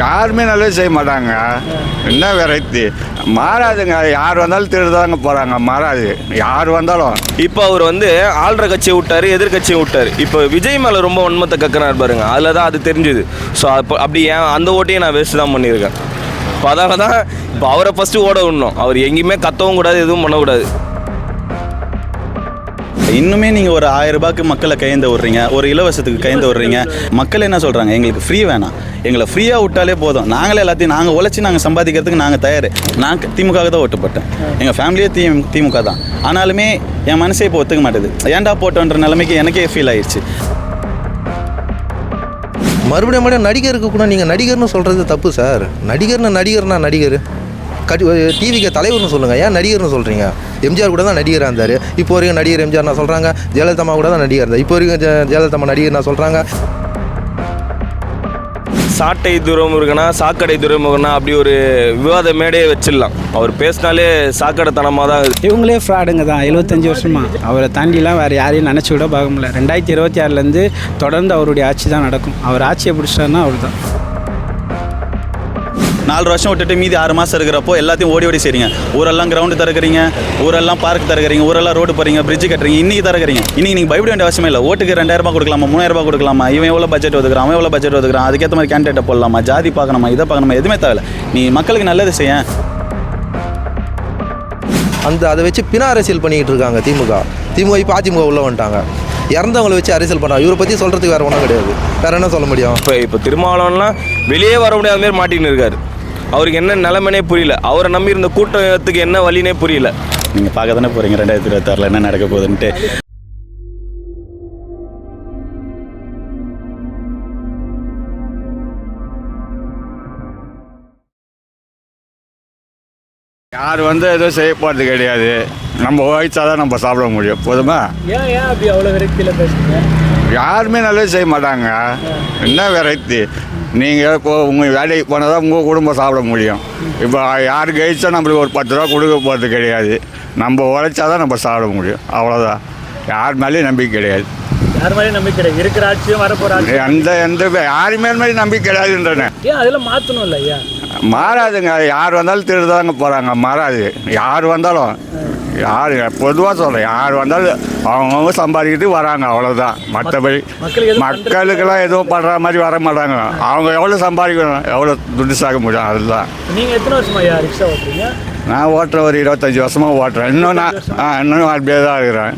யாருமே நல்லது செய்ய மாட்டாங்க. என்ன வெரைட்டி மாறாதுங்க. யார் வந்தாலும் திருதாங்க போகிறாங்க மாறாது. யார் வந்தாலும். இப்போ அவர் வந்து ஆள்ற கட்சியை விட்டார் எதிர்கட்சியை விட்டார். இப்போ விஜய் மேலே ரொம்ப உண்மத்தை கக்கறாரு பாருங்க. அதில் தான் அது தெரிஞ்சுது. ஸோ அப்போ அப்படி ஏன் அந்த ஓட்டையும் நான் வேஸ்ட் தான் பண்ணியிருக்கேன். இப்போ அதனால தான் இப்போ அவரை ஃபஸ்ட்டு ஓட விடணும். அவர் எங்கேயுமே கத்தவும் கூடாது எதுவும் பண்ணக்கூடாது. இன்னுமே நீங்கள் ஒரு ஆயிரம் ரூபாய்க்கு மக்களை கையெந்த விடுறீங்க ஒரு இலவசத்துக்கு கையெந்த விடுறீங்க. மக்கள் என்ன சொல்கிறாங்க எங்களுக்கு ஃப்ரீ வேணாம். எங்களை ஃப்ரீயாக விட்டாலே போதும். நாங்களே எல்லாத்தையும் நாங்கள் உழைச்சி நாங்கள் சம்பாதிக்கிறதுக்கு நாங்கள் தயார். நான் திமுக தான் ஓட்டு போட்டேன். எங்கள் ஃபேமிலியே தி திமுக தான். ஆனாலுமே என் மனசே இப்போ ஒத்துக்க மாட்டேது. ஏன்டா போட்டோன்ற நிலைமைக்கு எனக்கே ஃபீல் ஆயிடுச்சு மறுபடியும் மறுபடியும் நடிகருக்கு கூட நீங்கள் நடிகர்னு சொல்கிறது தப்பு சார். நடிகர்னு நடிகர்னா நடிகர். கடி டிவிக்கு தலைவர்னு சொல்லுங்கள் ஏன் நடிகர்னு சொல்கிறீங்க எம்ஜிஆர் கூட தான் நடிகராக இருந்தார். இப்போ வரைக்கும் நடிகர் எம்ஜிஆர் நான் சொல்கிறாங்க ஜெயலலிதா கூட தான் நடிகர் இருந்தார். இப்போ வரைக்கும் ஜெயலலிதா நடிகர் நான் சொல்கிறாங்க சாட்டை துறைமுருகனா சாக்கடை துறைமுகனா அப்படி ஒரு விவாத மேடையை வச்சிடலாம். அவர் பேசினாலே சாக்கடைத்தனமாக தான் இருக்குது. இவங்களே ஃப்ராடுங்க தான். எழுபத்தஞ்சி வருஷமா. அவரை தாண்டிலாம் வேறு யாரையும் நினச்சி கூட பார்க்க முடியல. ரெண்டாயிரத்தி இருபத்தி ஆறுலேருந்து தொடர்ந்து அவருடைய ஆட்சி தான் நடக்கும். அவர் ஆட்சியை பிடிச்சாருன்னா அவர் தான் நாலு வருஷம் விட்டுட்டு மீதி ஆறு மாதம் இருக்கிறப்போ எல்லாத்தையும் ஓடி ஓடி செய்றீங்க. ஊரெல்லாம் கிரவுண்டு திறக்கிறீங்க ஊரெல்லாம் பார்க் திறக்கிறீங்க ஊரெல்லாம் ரோடு போறீங்க பிரிட்ஜ் கட்டுறீங்க இன்னைக்கு திறக்கிறீங்க. இன்னைக்கு நீங்கள் பயப்பட வேண்டிய அவசியமே இல்லை. ஓட்டுக்கு ரெண்டாயிரம் ரூபாய் கொடுக்கலாமா மூணாயிரம் ரூபாய் கொடுக்கலாமா இவன் எவ்வளோ பட்ஜெட் ஒதுக்குறான் அவன் எவ்வளோ பட்ஜெட் ஒதுக்குறான் அதுக்கேற்ற மாதிரி கேண்டிடேட்டை போடலாமா ஜாதி பார்க்கணுமா இதை பார்க்கணுமா எதுவுமே தேவையில்ல. நீ மக்களுக்கு நல்லது செய்ய. அந்த அதை வச்சு பின அரசியல் பண்ணிக்கிட்டு இருக்காங்க திமுக. திமுக இப்போ அதிமுக உள்ள வந்துட்டாங்க. இறந்தவங்களை வச்சு அரசியல் பண்ணாங்க இவரை பற்றி சொல்கிறதுக்கு வேறு ஒன்றும் கிடையாது. வேறு என்ன சொல்ல முடியும்? இப்போ இப்போ திருமாவளவன்லாம் வெளியே வர முடியாத மாதிரி மாட்டின்னு இருக்காரு. அவருக்கு என்ன நிலைமைனே புரியல. அவரை நம்பி இருந்த கூட்டத்துக்கு என்ன வழினே புரியல. நீங்கள் பார்க்க தானே போகிறீங்க ரெண்டாயிரத்தி இருபத்தாறில் என்ன நடக்க போகுதுன்ட்டு யார் வந்து எதுவும் செய்ய போகிறது கிடையாது. நம்ம உழைச்சா தான் நம்ம சாப்பிட முடியும். போதுமா? ஏன் ஏன் அப்படி அவ்வளோ விரக்தியில் பேசுறீங்க? யாருமே நல்லது செய்ய மாட்டாங்க. என்ன வெரைட்டி? நீங்கள் இப்போ உங்கள் வேலைக்கு போனால் தான் உங்கள் குடும்பம் சாப்பிட முடியும். இப்போ யார் கழிச்சா நம்மளுக்கு ஒரு பத்து ரூபா கொடுக்க போகிறது கிடையாது. நம்ம உழைச்சா தான் நம்ம சாப்பிட முடியும். அவ்வளோதான் யார் மேலேயும் நம்பிக்கை கிடையாது. யார் மாதிரி நம்பிக்கை கிடையாது. இருக்கிற ஆட்சியும் வரப்போகிற ஆட்சி எந்த எந்த யார் மேல் மாதிரி நம்பிக்கை கிடையாதுன்றனே. ஏன் அதெல்லாம் மாற்றணும் இல்லை ஐயா மாறாதுங்க. யார் வந்தாலும் திருதாங்க போகிறாங்க மாறாது. யார் வந்தாலும். யார் பொதுவாக சொல்கிறேன் யார் வந்தாலும் அவங்கவுங்க சம்பாதிக்கிட்டு வராங்க அவ்வளோதான் மற்றபடி மக்களுக்கெல்லாம் எதுவும் பண்ணுற மாதிரி வர மாட்டாங்க. அவங்க எவ்வளோ சம்பாதிக்கணும் எவ்வளோ துட்டு சாக்க முடியும் அதுதான். நீங்கள் எத்தனை வருஷமா ரிக்ஷா ஓட்டுறீங்க? நான் ஓட்டுறேன் ஒரு இருபத்தஞ்சி வருஷமாக ஓட்டுறேன். இன்னும் நான் இன்னும் அப்படியே தான் இருக்கிறேன்.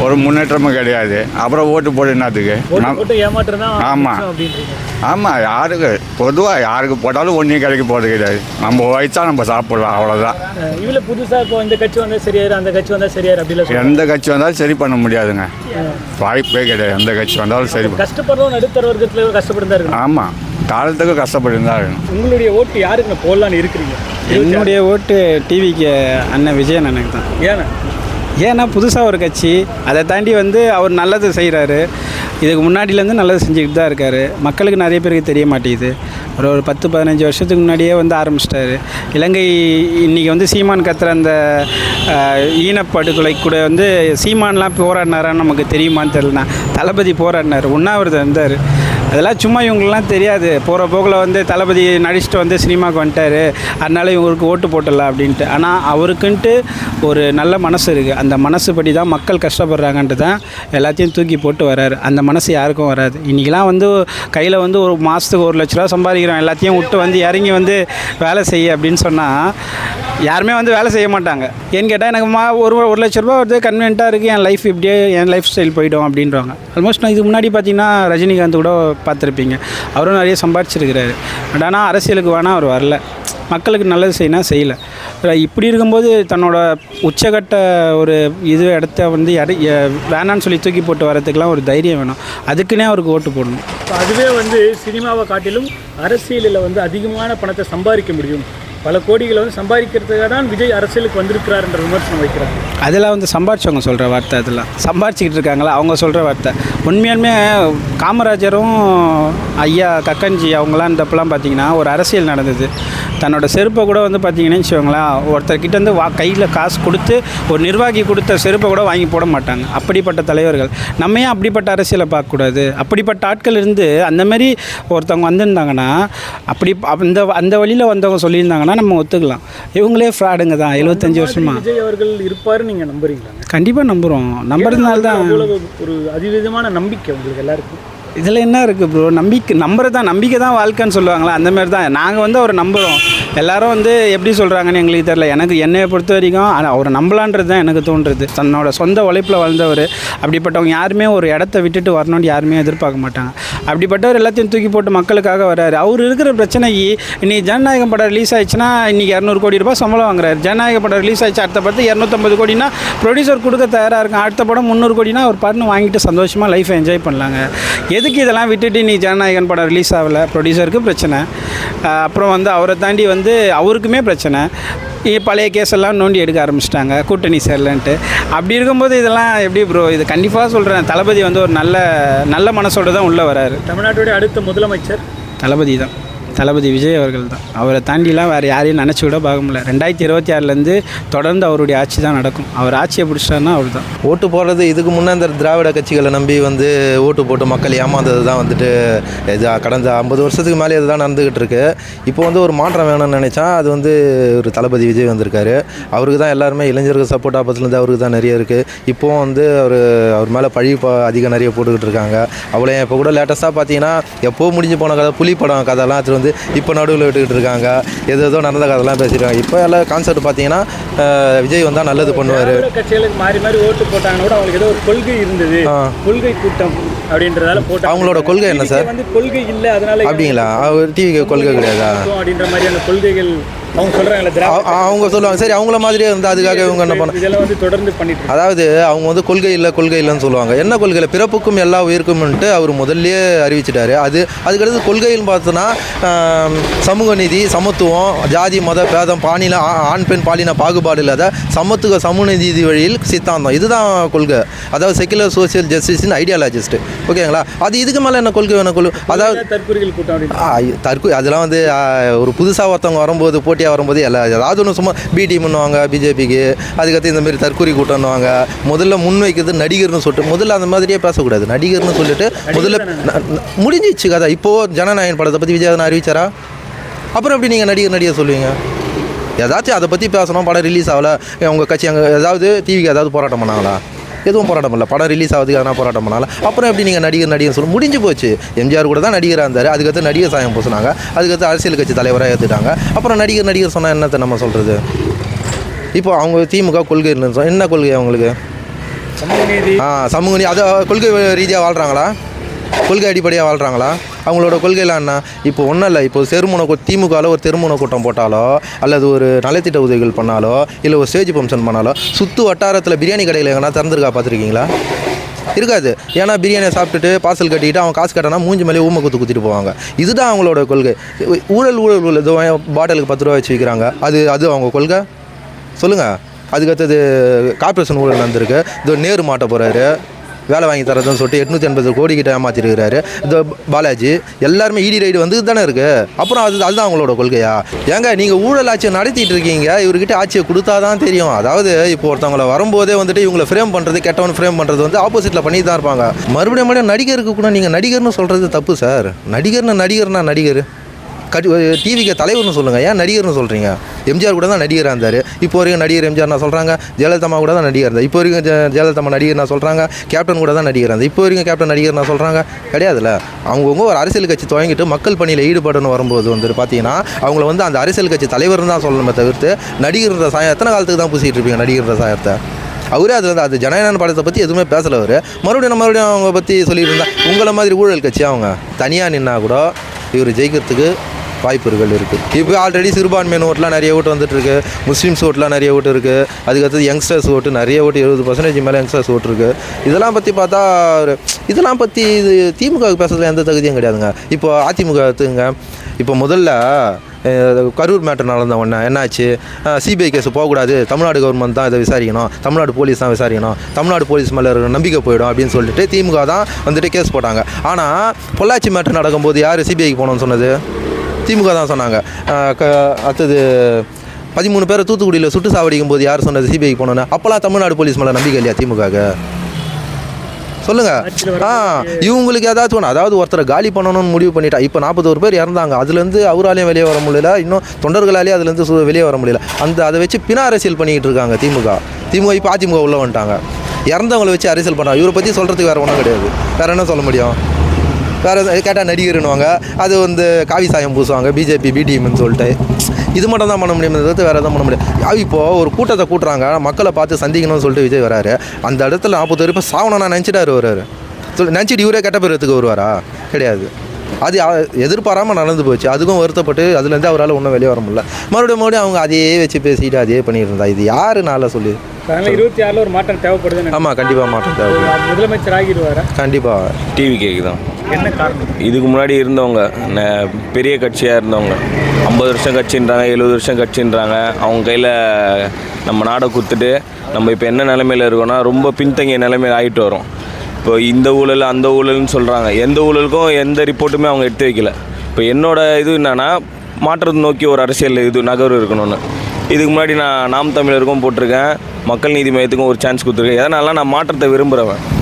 ஒரு முன்னேற்றமும் கிடையாது. அப்புறம் ஓட்டு போட்டு என்னத்துக்கு? ஓட்டு நம்- போட்டு ஏமாற்றம் தான் ஆமா. மிச்சம் அப்படின்றீங்க. ஆமாம் யாருக்கு? பொதுவாக யாருக்கு போட்டாலும் ஒன்றையும் கிடைக்க போகிறது கிடையாது. நம்ம உழைச்சா நம்ம சாப்பிட்லாம் அவ்வளோதான் இவ்வளோ புதுசாக இப்போ இந்த கட்சி வந்தால் சரியாயிரு அந்த கட்சி வந்தால் சரியாயிரு அப்படிலாம் சொல்லுவாங்க எந்த கட்சி வந்தாலும் சரி பண்ண முடியாதுங்க. வாய்ப்பே கிடையாது. எந்த கட்சி வந்தாலும் சரி கஷ்டப்படுறோம் நடுத்தர வர்க்கத்தில் கஷ்டப்பட்டு தான் இருக்கணும். ஆமாம் காலத்துக்கு கஷ்டப்பட்டு தான் இருக்கணும். உங்களுடைய ஓட்டு யாருக்கு போடலான்னு இருக்கிறீங்க? என்னுடைய ஓட்டு டிவிக்கு அண்ணன் விஜயன் அண்ணனுக்கு தான். ஏன்னா ஏன்னா புதுசாக ஒரு கட்சி அதை தாண்டி வந்து அவர் நல்லது செய்கிறாரு இதுக்கு முன்னாடிலேருந்து நல்லது செஞ்சுக்கிட்டு தான் இருக்கார். மக்களுக்கு நிறைய பேருக்கு தெரிய மாட்டேங்குது. ஒரு ஒரு பத்து பதினஞ்சு வருஷத்துக்கு முன்னாடியே வந்து ஆரம்பிச்சிட்டாரு. இலங்கை இன்றைக்கி வந்து சீமான் கத்துற அந்த ஈனப்படுகொலை கூட வந்து சீமான்லாம் போராடினாரான்னு நமக்கு தெரியுமான்னு தெரியலண்ணா. தளபதி போராடினார் உண்ணாவிரதம் இருந்தார். அதெல்லாம் சும்மா இவங்களுக்குலாம் தெரியாது. போகிற போக்கில் வந்து தளபதி நடிச்சுட்டு வந்து சினிமாவுக்கு வந்துட்டார். அதனால இவங்களுக்கு ஓட்டு போட்டலாம் அப்படின்ட்டு. ஆனால் அவருக்குன்ட்டு ஒரு நல்ல மனசு இருக்குது அந்த மனசுப்படி தான் மக்கள் கஷ்டப்படுறாங்கன்ட்டு தான் எல்லாத்தையும் தூக்கி போட்டு வராரு அந்த மனசு யாருக்கும் வராது. இன்றைக்கெலாம் வந்து கையில் வந்து ஒரு மாதத்துக்கு ஒரு லட்ச ரூபா சம்பாதிக்கிறோம். எல்லாத்தையும் விட்டு வந்து இறங்கி வந்து வேலை செய்ய அப்படின்னு சொன்னால் யாருமே வந்து வேலை செய்ய மாட்டாங்க. ஏன்னு கேட்டால் எனக்கு மா ஒரு ஒரு லட்ச ரூபா வந்து கன்வென்ட்டாக இருக்குது என் லைஃப் இப்படியே என் லைஃப் ஸ்டைல் போயிடும் அப்படின்றாங்க. ஆல்மோஸ்ட் நான் இதுக்கு முன்னாடி பார்த்தீங்கன்னா ரஜினிகாந்த் கூட பார்த்துருப்பீங்க. அவரும் நிறைய சம்பாதிச்சிருக்கிறாரு. பட் ஆனால் அரசியலுக்கு வேணால் அவர் வரல. மக்களுக்கு நல்லது செய்யினா செய்யலை. இப்படி இருக்கும்போது தன்னோட உச்சகட்ட ஒரு இது இடத்த வந்து வேணான்னு சொல்லி தூக்கி போட்டு வரதுக்கெலாம் ஒரு தைரியம் வேணும். அதுக்குன்னே அவருக்கு ஓட்டு போடணும். அதுவே வந்து சினிமாவை காட்டிலும் அரசியலில் வந்து அதிகமான பணத்தை சம்பாதிக்க முடியும். பல கோடிகளை வந்து சம்பாதிக்கிறதுக்காக தான் விஜய் அரசியலுக்கு வந்திருக்கிறார் என்ற விமர்சனம் வைக்கிறாங்க அதெல்லாம் வந்து சம்பாதிச்சவங்க சொல்கிற வார்த்தை அதெல்லாம். சம்பாதிச்சிக்கிட்டு இருக்காங்களா? அவங்க சொல்கிற வார்த்தை. உண்மையாலுமே காமராஜரும் ஐயா கக்கஞ்சி அவங்களாம் இருந்தப்பெல்லாம் பார்த்தீங்கன்னா ஒரு அரசியல் நடந்தது. தன்னோட செருப்பை கூட வந்து பார்த்தீங்கன்னு வச்சுக்கோங்களேன் ஒருத்தர்கிட்ட வந்து வா கையில் காசு கொடுத்து ஒரு நிர்வாகி கொடுத்த செருப்பை கூட வாங்கி போட மாட்டாங்க. அப்படிப்பட்ட தலைவர்கள். நம்ம ஏன் அப்படிப்பட்ட அரசியலை பார்க்கக்கூடாது? அப்படிப்பட்ட ஆட்கள் இருந்து அந்தமாரி ஒருத்தவங்க வந்திருந்தாங்கன்னா அப்படி அந்த அந்த வழியில் வந்தவங்க சொல்லியிருந்தாங்கன்னா நம்ம ஒத்துக்கலாம். இவங்களே ஃப்ராடுங்க தான் எழுபத்தஞ்சு வருஷமா. விஜய் அவர்கள் இருப்பாருன்னு நீங்க நம்புறீங்களா? கண்டிப்பாக நம்புகிறோம் நம்புறதுனால தான் அவ்வளவு ஒரு அதிவிதமான நம்பிக்கை உங்களுக்கு எல்லாருக்கும். இதில் என்ன இருக்குது ப்ரோ நம்பிக்கை நம்புறது தான் நம்பிக்கை தான் வாழ்க்கைன்னு சொல்லுவாங்களா அந்த மாதிரி தான் நாங்கள் வந்து அவரை நம்புகிறோம் எல்லாரும் வந்து எப்படி சொல்கிறாங்கன்னு எங்களுக்கு தெரியல. எனக்கு என்னையை பொறுத்த வரைக்கும் ஆனால் அவரை நம்பலான்றது தான் எனக்கு தோன்றுறது தன்னோட சொந்த உழைப்பில் வாழ்ந்தவர். அப்படிப்பட்டவங்க யாருமே ஒரு இடத்த விட்டுட்டு வரணும்னு யாருமே எதிர்பார்க்க மாட்டாங்க. அப்படிப்பட்டவர் எல்லாத்தையும் தூக்கி போட்டு மக்களுக்காக வராரு. அவர் இருக்கிற பிரச்சனைக்கு இன்னைக்கு ஜனநாயகம் படம் ரிலீஸ் ஆயிடுச்சுன்னா இன்னைக்கு இரநூறு கோடி ரூபாய் சம்பளம் வாங்குறாரு. ஜனநாயக படம் ரிலீஸ் ஆயிடுச்சு அடுத்த படத்து இரநூத்தம்பது கோடினா ப்ரொடியூசர் கொடுக்க தயாராக இருக்கும் அடுத்த படம் முந்நூறு கோடினா ஒரு படம் வாங்கிட்டு சந்தோஷமாக லைஃப்பை என்ஜாய் பண்ணலாங்க. எதுக்கு இதெல்லாம் விட்டுட்டு நீ ஜனநாயகன் படம் ரிலீஸ் ஆகலை? ப்ரொடியூசருக்கு பிரச்சனை. அப்புறம் வந்து அவரை தாண்டி வந்து அவருக்குமே பிரச்சனை. பழைய கேஸ் எல்லாம் நோண்டி எடுக்க ஆரம்பிச்சிட்டாங்க. கூட்டணி சேரலன்ட்டு. அப்படி இருக்கும்போது இதெல்லாம் எப்படி ப்ரோ இது கண்டிப்பாக சொல்கிறேன் தளபதி வந்து ஒரு நல்ல நல்ல மனசோட தான் உள்ளே வராரு. தமிழ்நாட்டுடைய அடுத்த முதலமைச்சர்? தளபதி தான். தளபதி விஜய் அவர்கள் தான். அவரை தாண்டிலாம் வேறு யாரையும் நினச்சி கூட பார்க்க முடியல. ரெண்டாயிரத்தி இருபத்தி ஆறுலேருந்து தொடர்ந்து அவருடைய ஆட்சி தான் நடக்கும். அவர் ஆட்சியை பிடிச்சிட்டாருன்னா அவர் தான். ஓட்டு போடுறது இதுக்கு முன்னே இந்த திராவிட கட்சிகளை நம்பி வந்து ஓட்டு போட்டு மக்கள் ஏமாந்தது தான் வந்துட்டு இது கடந்த ஐம்பது வருஷத்துக்கு மேலே இதுதான் நடந்துக்கிட்டு இருக்கு. இப்போ வந்து ஒரு மாற்றம் வேணும்னு நினச்சா அது வந்து ஒரு தளபதி விஜய் வந்திருக்காரு. அவருக்கு தான் எல்லாருமே இளைஞர்கள் சப்போர்ட் ஆப்பத்துலேருந்து அவருக்கு தான் நிறைய இருக்குது இப்போவும் வந்து அவர் அவர் மேலே பழி அதிகம் நிறைய போட்டுக்கிட்டு இருக்காங்க. அவ்வளோ இப்போ கூட லேட்டஸ்ட்டாக பார்த்தீங்கன்னா எப்போ முடிஞ்சு போன கதை புலி படம் கதைலாம் வந்து இப்போ நடுவில் விட்டுக்கிட்டு இருக்காங்க. எது ஏதோ நடந்த கதைலாம் பேசியிருக்காங்க இப்போ எல்லாம் கான்செப்ட் பார்த்தீங்கன்னா விஜய் வந்தால் நல்லது பண்ணுவார். கட்சிகளுக்கு மாறி மாறி ஓட்டு போட்டாங்கன்னா கூட அவங்களுக்கு ஏதோ ஒரு கொள்கை இருந்தது. கொள்கை கூட்டம் அப்படின்றதால போட்டாங்க. அவங்களோட கொள்கை என்ன சார்? வந்து கொள்கை இல்லை அதனால அப்படிங்களா? அவர் டிவிக்கு கொள்கை கிடையாதா? அப்படின்ற மாதிரியான கொள்கைகள் அவங்க திராவிட அவங்க சொல்லுவாங்க. சரி அவங்கள மாதிரியே வந்து அதுக்காக இவங்க என்ன பண்ண இதெல்லாம் வந்து தொடர்ந்து பண்ணிட்டு. அதாவது அவங்க வந்து கொள்கை இல்லை கொள்கை இல்லைன்னு சொல்லுவாங்க. என்ன கொள்கையில்? பிறப்புக்கும் எல்லா உயிருக்கும்ன்ட்டு அவர் முதல்லயே அறிவிச்சிட்டாரு. அது அதுக்கடுத்து கொள்கைன்னு பார்த்தோன்னா சமூக நீதி சமத்துவம் ஜாதி மத பேதம் பாலின ஆண் பெண் பாலின பாகுபாடு இல்லாத சமத்துவ சமூக நீதி வழியில் சித்தாந்தம். இதுதான் கொள்கை. அதாவது செக்குலர் சோசியல் ஜஸ்டிஸின் ஐடியாலஜிஸ்ட் ஓகேங்களா? அது இதுக்கு மேலே என்ன கொள்கை வேணும்? கொள்கை அதாவது தற்கொலைகள் கூட்டம் அப்படின்னு. ஆ, தற்கு அதெல்லாம் வந்து ஒரு புதுசாக ஒருத்தவங்க வரும்போது போட்டியாக வரும்போது எல்லா ஏதாவது ஒன்று சும்மா பிடி பண்ணுவாங்க பிஜேபிக்கு அதுக்கடுத்து இந்த மாதிரி தற்கொலை கூட்டம்னுவாங்க முதல்ல முன் வைக்கிறது நடிகர்னு சொல்லிட்டு முதல்ல அந்த மாதிரியே பேசக்கூடாது. நடிகர்னு சொல்லிட்டு முதல்ல முடிஞ்சிச்சு கதை. இப்போது ஜனநாயகன் படத்தை பற்றி விஜய் அறிவிச்சாரா? அப்புறம் எப்படி நீங்கள் நடிகர் நடிகர் சொல்லுவீங்க? ஏதாச்சும் அதை பற்றி பேசணும். படம் ரிலீஸ் ஆகலை. உங்கள் கட்சி அங்கே ஏதாவது டிவிக்கு ஏதாவது போராட்டம் பண்ணாங்களா? எதுவும் போராட்டம் பண்ணல படம் ரிலீஸ் ஆகுதுக்கு எதனா போராட்டம் பண்ணால அப்புறம் எப்படி நீங்கள் நடிகர் நடிகர் சொல்லி முடிஞ்சு போச்சு. எம்ஜிஆர் கூட தான் நடிகராக இருந்தார். அதுக்கடுத்து நடிகர் சாயம் பூசினாங்க. அதுக்கடுத்து அரசியல் கட்சி தலைவராக ஏற்றுட்டாங்க அப்புறம் நடிகர் நடிகர் சொன்னால் என்னத்தை நம்ம சொல்கிறது இப்போ அவங்க திமுக கொள்கை இல்லைன்னு சொன்னா என்ன கொள்கை அவங்களுக்கு? சமூக நீதி. ஆ சமூக நீ அதை கொள்கை ரீதியாக வாழ்கிறாங்களா கொள்கை அடிப்படையாக வாழ்கிறாங்களா அவங்களோட கொள்கைலான்னா என்ன? இப்போ ஒன்றும் இல்லை. இப்போ தெருமுன கூ திமுகவில் ஒரு தெருமுன கூட்டம் போட்டாலோ அல்லது ஒரு நலத்திட்ட உதவிகள் பண்ணாலோ இல்லை ஒரு ஸ்டேஜ் ஃபங்க்ஷன் பண்ணாலோ சுற்று வட்டாரத்தில் பிரியாணி கடையில் எங்கன்னா திறந்துருக்கா பார்த்துருக்கீங்களா இருக்காது. ஏன்னா பிரியாணியை சாப்பிட்டுட்டு பார்சல் கட்டிக்கிட்டு அவன் காசு கட்டினா மூஞ்சி மேலே ஊமை குத்து குத்திட்டு போவாங்க. இதுதான் அவங்களோட கொள்கை. ஊழல் ஊழல் ஊழல். இதோ பாட்டிலுக்கு பத்து ரூபா வச்சு விற்கிறாங்க அது அது அவங்க கொள்கை? சொல்லுங்கள் அதுக்கடுத்தது கார்பரேஷன் ஊழல் வந்திருக்கு இது நேரு மாட்ட போகிறாரு வேலை வாங்கி தரதுன்னு சொல்லிட்டு எட்நூற்றி எண்பது கோடி கிட்ட ஏமாத்திருக்கிறாரு. இந்த பாலாஜி எல்லாருமே இடி ரைடு வந்து தானே இருக்கு? அப்புறம் அது அதுதான் அவங்களோட கொள்கையா? ஏங்க நீங்கள் ஊழல் ஆட்சியை நடத்திட்டு இருக்கீங்க. இவர்கிட்ட ஆட்சியை கொடுத்தா தான் தெரியும். அதாவது இப்போ ஒருத்தவங்கள வரும்போதே வந்துட்டு இவங்களை ஃப்ரேம் பண்ணுறது கெட்டவன் ஃப்ரேம் பண்ணுறது வந்து ஆப்போசிட்டில் பண்ணி தான் இருப்பாங்க. மறுபடியும் மறுபடியும் நடிகருக்கு கூட நீங்கள் நடிகர்னு சொல்கிறது தப்பு சார் நடிகர்னு நடிகர்னா நடிகர். கட்டி டிவிக்கு தலைவர்னு சொல்லுங்கள் ஏன் நடிகர்னு சொல்கிறீங்க எம்ஜிஆர் கூட தான் நடிகராக இருந்தார். இப்போ வரைக்கும் நடிகர் எம்ஜிஆர் நான் சொல்கிறாங்க ஜெயலலிதா கூட தான் நடிகர் இருந்தார். இப்போ வரைக்கும் ஜெயலலிதா நடிகர் நான் சொல்கிறாங்க கேப்டன் கூட தான் நடிகர் இருந்தார். இப்போ வரைக்கும் கேப்டன் நடிகர் நான் சொல்கிறாங்க கிடையாதுல்ல. அவங்கவுங்க ஒரு அரசியல் கட்சி துவங்கிட்டு மக்கள் பணியில் ஈடுபடணும் வரும்போது வந்துட்டு பார்த்தீங்கன்னா அவங்கள வந்து அந்த அரசியல் கட்சி தலைவர்னு தான் சொல்லணுமே தவிர்த்து நடிகர்ன்ற சாயம் எத்தனை காலத்துக்கு தான் பூசிட்டு இருப்பீங்க நடிகர்ன்ற சாயத்தை? அவரே அது வந்து அது ஜனநாயக படத்தை பற்றி எதுவுமே பேசலை அவர். மறுபடியும் மறுபடியும் அவங்க பற்றி சொல்லிட்டு இருந்தா உங்களை மாதிரி ஊழல் கட்சி அவங்க? தனியாக நின்னா கூட இவர் ஜெயிக்கிறதுக்கு வாய்ப்புகள் இருக்குது இப்போ ஆல்ரெடி சிறுபான்மையின ஓட்டெலாம் நிறைய ஓட்டு வந்துட்டுருக்கு. முஸ்லீம்ஸ் ஓட்டெலாம் நிறைய ஓட்டு இருக்குது அதுக்கடுத்து யங்ஸ்டர்ஸ் ஓட்டு நிறைய ஓட்டு எழுபது பர்சன்டேஜ் மேலே யங்ஸ்டர்ஸ் ஓட்டு இருக்குது இதெல்லாம் பற்றி பார்த்தா ஒரு இதெல்லாம் பற்றி இது திமுக பேசுறதுல எந்த தகுதியும் கிடையாதுங்க. இப்போ அதிமுக எடுத்துங்க இப்போ முதல்ல கரூர் மேட்டர் நடந்த உடனே என்னாச்சு? சிபிஐ கேஸ் போகக்கூடாது. தமிழ்நாடு கவர்மெண்ட் தான் இதை விசாரிக்கணும். தமிழ்நாடு போலீஸ் தான் விசாரிக்கணும். தமிழ்நாடு போலீஸ் மேலே இருக்கிற நம்பிக்கை போயிடும் அப்படின்னு சொல்லிட்டு திமுக தான் வந்துட்டு கேஸ் போட்டாங்க. ஆனால் பொள்ளாச்சி மேட்டர் நடக்கும்போது யார் சிபிஐக்கு போகணும்னு சொன்னது? திமுக தான் சொன்னாங்க. க அடுத்தது பதிமூணு பேரை தூத்துக்குடியில் சுட்டு சாவடிக்கும் போது யார் சொன்னது சிபிஐக்கு போனோன்னு? அப்போலாம் தமிழ்நாடு போலீஸ் மேலே நம்பிக்கை இல்லையா திமுகவுக்கு சொல்லுங்க. ஆ இவங்களுக்கு ஏதாச்சும் ஒன்று அதாவது ஒருத்தரை காலி பண்ணணும்னு முடிவு பண்ணிட்டா இப்போ நாற்பத்தோரு பேர் இறந்தாங்க. அதுலேருந்து அவராலையும் வெளியே வர முடியல. இன்னும் தொண்டர்களாலேயும் அதுலேருந்து சு- வெளியே வர முடியல. அந்த அதை வச்சு பின அரசியல் பண்ணிக்கிட்டு இருக்காங்க திமுக. திமுக இப்போ அதிமுக உள்ளே வந்துட்டாங்க. இறந்தவங்களை வச்சு அரசியல் பண்ணுறாங்க இவரை பற்றி சொல்கிறதுக்கு வேறு ஒன்றும் கிடையாது. வேறு என்ன சொல்ல முடியும்? வேறு கேட்டால் நடிகர்னுவாங்க அது வந்து காவி சாயம் பூசுவாங்க பிஜேபி பிடிஎம்னு சொல்லிட்டு. இது மட்டும் தான் பண்ண முடியும் தவிர்த்து வேறு எதுவும் பண்ண முடியாது. இப்போது ஒரு கூட்டத்தை கூட்டுறாங்க மக்களை பார்த்து சந்திக்கணும்னு சொல்லிட்டு விஜய் வராரு. அந்த இடத்துல நாற்பது பேர் இப்போ சாவணும் நினச்சிட்டாரு வர்றாரு சொல்லி நினச்சிட்டு இவரே கெட்ட பேர் எடுத்துக்க வருவாரா? கிடையாது. அது எதிர்பாராமல் நடந்து போச்சு. அதுக்கும் வருத்தப்பட்டு அதுலேருந்து அவரால் ஒன்றும் வெளியே வர முடியல. மறுபடியும் மறுபடியும் அவங்க அதையே வச்சு பேசிட்டு அதையே பண்ணிட்டு இருந்தா. இது யாரு நாள சொல்லி. இருபத்தி ஆறில் ஒரு மாற்றம் தேவைப்படுதுன்னு ஆமாம் கண்டிப்பாக மாற்றம் தேவை முதலமைச்சர் ஆகிடுவாரா? கண்டிப்பாக டிவி கேக்கு தான். என்ன காரணம்? இதுக்கு முன்னாடி இருந்தவங்க ந- பெரிய கட்சியாக இருந்தவங்க. ஐம்பது வருஷம் கட்சின்றாங்க எழுபது வருஷம் கட்சின்றாங்க. அவங்க கையில் நம்ம நாடை கொடுத்துட்டு நம்ம இப்போ என்ன நிலமையில் இருக்கோம்னா ரொம்ப பின்தங்கிய நிலைமையில் ஆகிட்டு வரோம். இப்போ இந்த ஊழல் அந்த ஊழல்னு சொல்கிறாங்க எந்த ஊழலுக்கும் எந்த ரிப்போர்ட்டுமே அவங்க எடுத்து வைக்கல. இப்போ என்னோடய இது என்னென்னா மாற்றத்தை நோக்கி ஒரு அரசியல் இது நகர்வு இருக்கணும்னு. இதுக்கு முன்னாடி நான் நாம் தமிழருக்கும் போட்டிருக்கேன். மக்கள் நீதி மையத்துக்கும் ஒரு சான்ஸ் கொடுத்துருக்கேன். எதனால நான் மாற்றத்தை விரும்புகிறவன்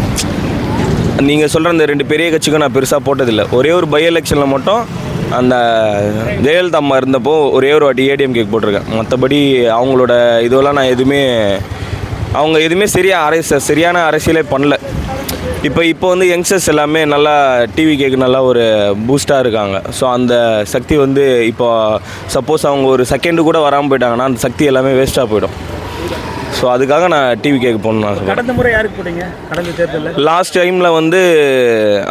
நீங்கள் சொல்கிற அந்த ரெண்டு பெரிய கட்சிக்கும் நான் பெருசாக போட்டதில்லை. ஒரே ஒரு பை எலெக்ஷனில் மட்டும் அந்த ஜெயலலிதா அம்மா இருந்தப்போ ஒரே ஒரு வாட்டி ஏடிஎம் கேக் போட்டிருக்கேன். மற்றபடி அவங்களோட இதுவெல்லாம் நான் எதுவுமே அவங்க எதுவுமே சரியாக அரசு சரியான அரசியலே பண்ணல. இப்போ இப்போ வந்து யங்ஸ்டர்ஸ் எல்லாமே நல்லா டிவி கேக்கு நல்லா ஒரு பூஸ்டாக இருக்காங்க. ஸோ அந்த சக்தி வந்து இப்போ சப்போஸ் அவங்க ஒரு செகண்டு கூட வராமல் போயிட்டாங்கன்னா அந்த சக்தி எல்லாமே வேஸ்ட்டாக போயிடும். ஸோ அதுக்காக நான் டிவி கேக்கு போகணுன்னு ஆசைப்படுறேன் கடந்த முறை யாருக்கு போட்டீங்க? கடந்த தேர்தலில்? லாஸ்ட் டைமில் வந்து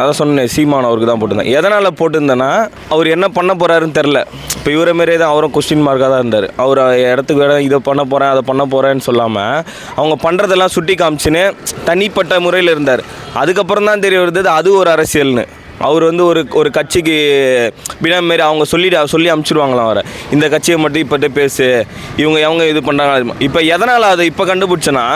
அதான் சொன்னேன் சீமான் அவருக்கு தான் போட்டிருந்தேன். எதனால் போட்டிருந்தேன்னா அவர் என்ன பண்ண போகிறாருன்னு தெரில இப்போ இவரை மாரியே தான் அவரும் கொஸ்டின் மார்க்காக தான் இருந்தார். அவர் இடத்துக்கு இடம் இதை பண்ண போகிறேன் அதை பண்ண போகிறேன்னு சொல்லாமல் அவங்க பண்ணுறதெல்லாம் சுட்டி காமிச்சுன்னு தனிப்பட்ட முறையில் இருந்தார். அதுக்கப்புறம் தான் தெரிய வருது அது ஒரு அரசியல்னு. அவர் வந்து ஒரு ஒரு கட்சிக்கு பினாமி மாரி அவங்க சொல்லிட்டு சொல்லி அமுச்சிடுவாங்களாம் அவரை. இந்த கட்சியை மட்டும் இப்போ பேசு. இவங்க அவங்க இது பண்ணுறாங்க இப்போ எதனால் அதை இப்போ கண்டுபிடிச்சேன்னா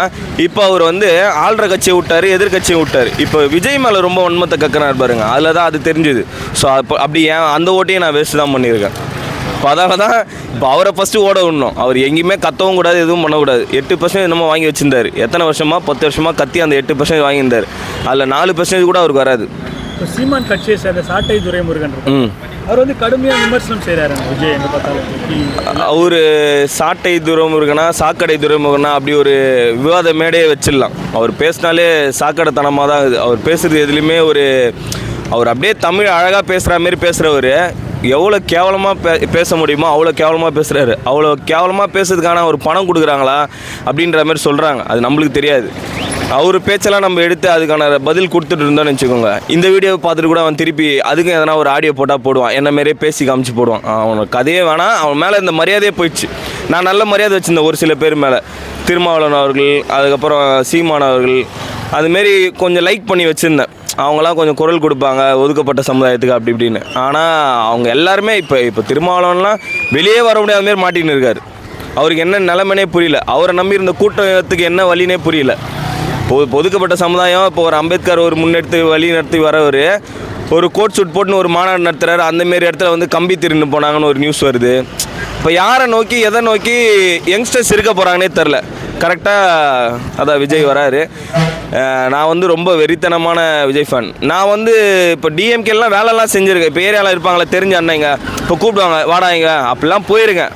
இப்போ அவர் வந்து ஆள்ற கட்சியை விட்டார் எதிர்கட்சியை விட்டார். இப்போ விஜய் மேலே ரொம்ப உண்மத்தை கக்கறாரு பாருங்க. அதில் தான் அது தெரிஞ்சுது. ஸோ அப்போ அப்படி ஏன் அந்த ஓட்டையும் நான் வேஸ்ட் தான் பண்ணியிருக்கேன். இப்போ அதாவது தான் இப்போ அவரை ஃபஸ்ட்டு ஓட விடணும். அவர் எங்கேயுமே கத்தவும் கூடாது எதுவும் பண்ணக்கூடாது. எட்டு பர்சன்ட் என்னமோ வாங்கி வச்சிருந்தாரு. எத்தனை வருஷமா? பத்து வருஷமா கத்தி அந்த எட்டு பர்சன்ட் வாங்கியிருந்தார். அதில் நாலு பர்சன்டேஜ் கூட அவருக்கு வராது. இப்போ சீமான் கட்சியை சேர்ந்த சாட்டை துரைமுருகன் அவர் வந்து கடுமையாக விமர்சனம் செய்கிறாரு விஜய் எங்கே பார்த்தாலும். அவர் சாட்டை துறைமுருகனா சாக்கடை துறைமுகனா அப்படி ஒரு விவாத மேடையை வச்சிடலாம். அவர் பேசினாலே சாக்கடைத்தனமாக தான் அவர் பேசுகிறது எதுலேயுமே ஒரு அவர் அப்படியே தமிழ் அழகாக பேசுகிற மாதிரி பேசுகிறவர் எவ்வளோ கேவலமாக பே பேச முடியுமோ அவ்வளோ கேவலமாக பேசுகிறாரு அவ்வளோ கேவலமாக பேசுறதுக்கான ஒரு பணம் கொடுக்குறாங்களா அப்படின்ற மாதிரி சொல்கிறாங்க அது நம்மளுக்கு தெரியாது. அவர் பேச்செல்லாம் நம்ம எடுத்து அதுக்கான பதில் கொடுத்துட்டு இருந்தோம்னு வச்சுக்கோங்க. இந்த வீடியோவை பார்த்துட்டு கூட அவன் திருப்பி அதுக்கும் எதனா ஒரு ஆடியோ போட்டால் போடுவான். என்ன மாரியே பேசி காமிச்சு போடுவான். அவனுக்கு கதையே வேணாம். அவன் மேலே இந்த மரியாதையே போயிடுச்சு. நான் நல்ல மரியாதை வச்சுருந்தேன் ஒரு சில பேர் மேலே. திருமாவளவன் அவர்கள் அதுக்கப்புறம் சீமான் அவர்கள். அதுமாரி கொஞ்சம் லைக் பண்ணி வச்சுருந்தேன். அவங்களாம் கொஞ்சம் குரல் கொடுப்பாங்க ஒதுக்கப்பட்ட சமுதாயத்துக்கு அப்படி இப்படின்னு. ஆனால் அவங்க எல்லாருமே இப்போ இப்போ திருமாவளவன்லாம் வெளியே வர முடியாத மாதிரி மாட்டின்னு இருக்காரு. அவருக்கு என்ன நிலைமைனே புரியல. அவரை நம்பி இருந்த கூட்டத்துக்கு என்ன வழினே புரியல. ஒதுக்கப்பட்ட சமுதாயம் இப்போ ஒரு அம்பேத்கர் ஒரு முன்னெடுத்து வழி நடத்தி வரவர் ஒரு கோட் சூட் போட்டுன்னு ஒரு மாநாடு நடத்துறாரு அந்தமாரி இடத்துல வந்து கம்பி திருண்டு போனாங்கன்னு ஒரு நியூஸ் வருது. இப்போ யாரை நோக்கி எதை நோக்கி யங்ஸ்டர்ஸ் இருக்க போகிறாங்கன்னே தெரில கரெக்டாக அதான் விஜய் வராரு. நான் வந்து ரொம்ப வெறித்தனமான விஜய் ஃபேன் நான் வந்து இப்போ டிஎம்கேலாம் வேலைலாம் செஞ்சுருக்கேன். இப்போ ஏரியாவில் இருப்பாங்களே தெரிஞ்ச அண்ணங்க இப்போ கூப்பிடுவாங்க வாடாங்க அப்படிலாம் போயிருக்கேன்.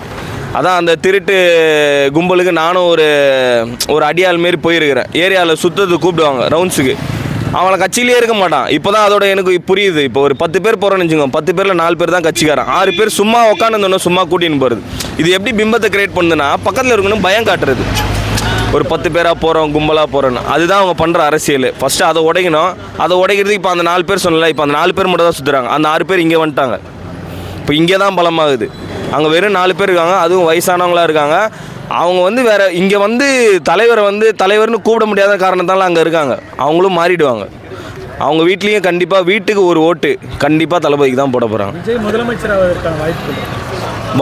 அதான் அந்த திருட்டு கும்பலுக்கு நானும் ஒரு ஒரு அடியாள் மாரி போயிருக்கிறேன். ஏரியாவில் சுற்றுறது கூப்பிடுவாங்க ரவுண்ட்ஸுக்கு அவனை கட்சியிலே இருக்க மாட்டான். இப்போ தான் அதோட எனக்கு புரியுது. இப்போ ஒரு பத்து பேர் போகிறோன்னு வச்சுக்கோங்க. பத்து பேரில் நாலு பேர் தான் கட்சிக்காரன். ஆறு பேர் சும்மா உட்காந்துருந்தோம் சும்மா கூட்டின்னு போகிறது இது எப்படி பிம்பத்தை கிரியேட் பண்ணுதுன்னா பக்கத்தில் இருக்கணும் பயம் காட்டுறது. ஒரு பத்து பேராக போகிறோம் கும்பலாக போகிறோன்னு அதுதான் அவங்க பண்ணுற அரசியல். ஃபஸ்ட்டு அதை உடைக்கணும். அதை உடைக்கிறதுக்கு இப்போ அந்த நாலு பேர் சொன்னல இப்போ அந்த நாலு பேர் மட்டும் தான் சுற்றுறாங்க அந்த ஆறு பேர் இங்கே வந்துட்டாங்க. இப்போ இங்கே தான் பலமாகுது. அங்கே வெறும் நாலு பேர் இருக்காங்க அதுவும் வயசானவங்களா இருக்காங்க. அவங்க வந்து வேற இங்கே வந்து தலைவரை வந்து தலைவர்னு கூப்பிட முடியாத காரணத்தால அங்கே இருக்காங்க. அவங்களும் மாறிடுவாங்க. அவங்க வீட்லேயும் கண்டிப்பாக வீட்டுக்கு ஒரு ஓட்டு கண்டிப்பாக தளபதிக்கு தான் போட போகிறாங்க விஜய் முதலமைச்சர் ஆவதற்கான வாய்ப்பு